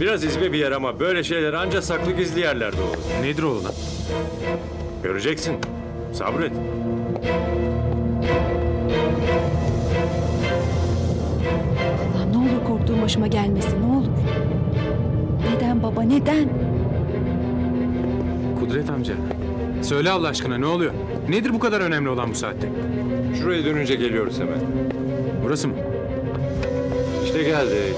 Biraz izbe bir yer ama böyle şeyler ancak saklı gizli yerlerde olur. Nedir o lan? Göreceksin. Sabret. Allah ne olur korktuğum başıma gelmesin ne olur. Neden baba neden? Kudret amca. Söyle Allah aşkına ne oluyor? Nedir bu kadar önemli olan bu saatte? Şuraya dönünce geliyoruz hemen. Burası mı? İşte geldik.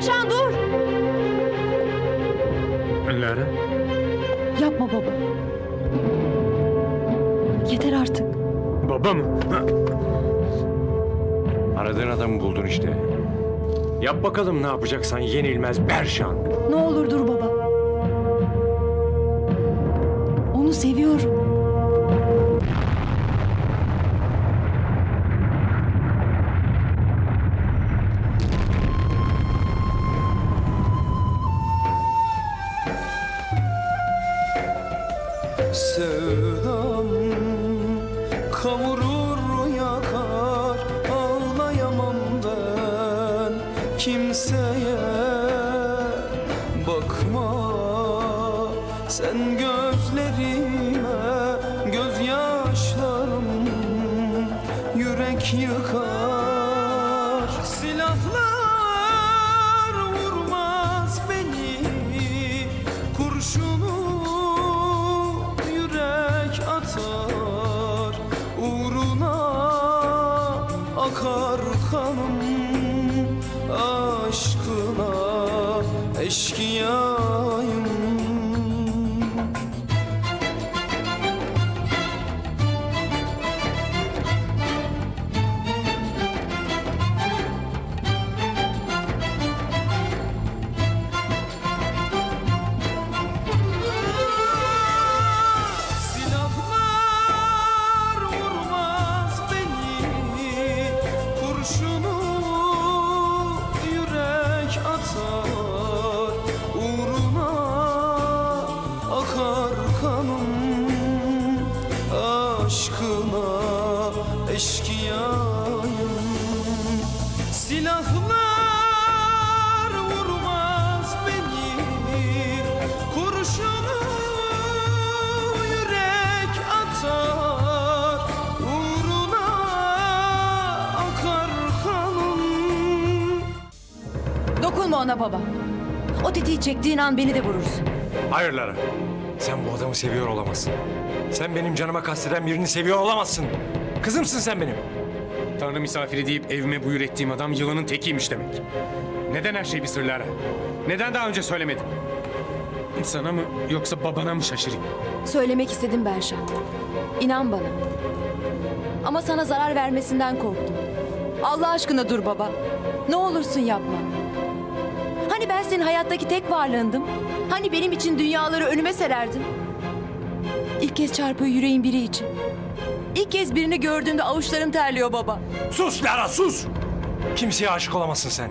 Berşan dur. Lara. Yapma baba. Yeter artık. Baba mı? Aradığın adamı buldun işte. Yap bakalım ne yapacaksan yenilmez Berşan. Ne olur dur baba. Onu seviyorum. Sevdam. Kavurur yakar Ağlayamam ben kimseye. Bakma sen gözlerime Gözyaşlarım yürek yıkar. Silahlar Uğruna akar kanım Aşkına eşkıyayım Silahlar vurmaz beni Kurşunu yürek atar Uğruna akar kanım Dokunma ona baba. O tetiği çektiğin an beni de vurursun. Hayır Lara. Sen bu adamı seviyor olamazsın. Sen benim canıma kasteden birini seviyor olamazsın. Kızımsın sen benim. Tanrı misafiri deyip evime buyur ettiğim adam yılanın tekiymiş demek. Neden her şey bir sır Lara? Neden daha önce söylemedin? Sana mı yoksa babana mı şaşırayım? Söylemek istedim Berşan. İnan bana. Ama sana zarar vermesinden korktum. Allah aşkına dur baba. Ne olursun yapma. Hani ben senin hayattaki tek varlığındım? Hani benim için dünyaları önüme sererdin? İlk kez çarpıyor yüreğin biri için. İlk kez birini gördüğümde avuçlarım terliyor baba. Sus Lara sus. Kimseye aşık olamazsın sen.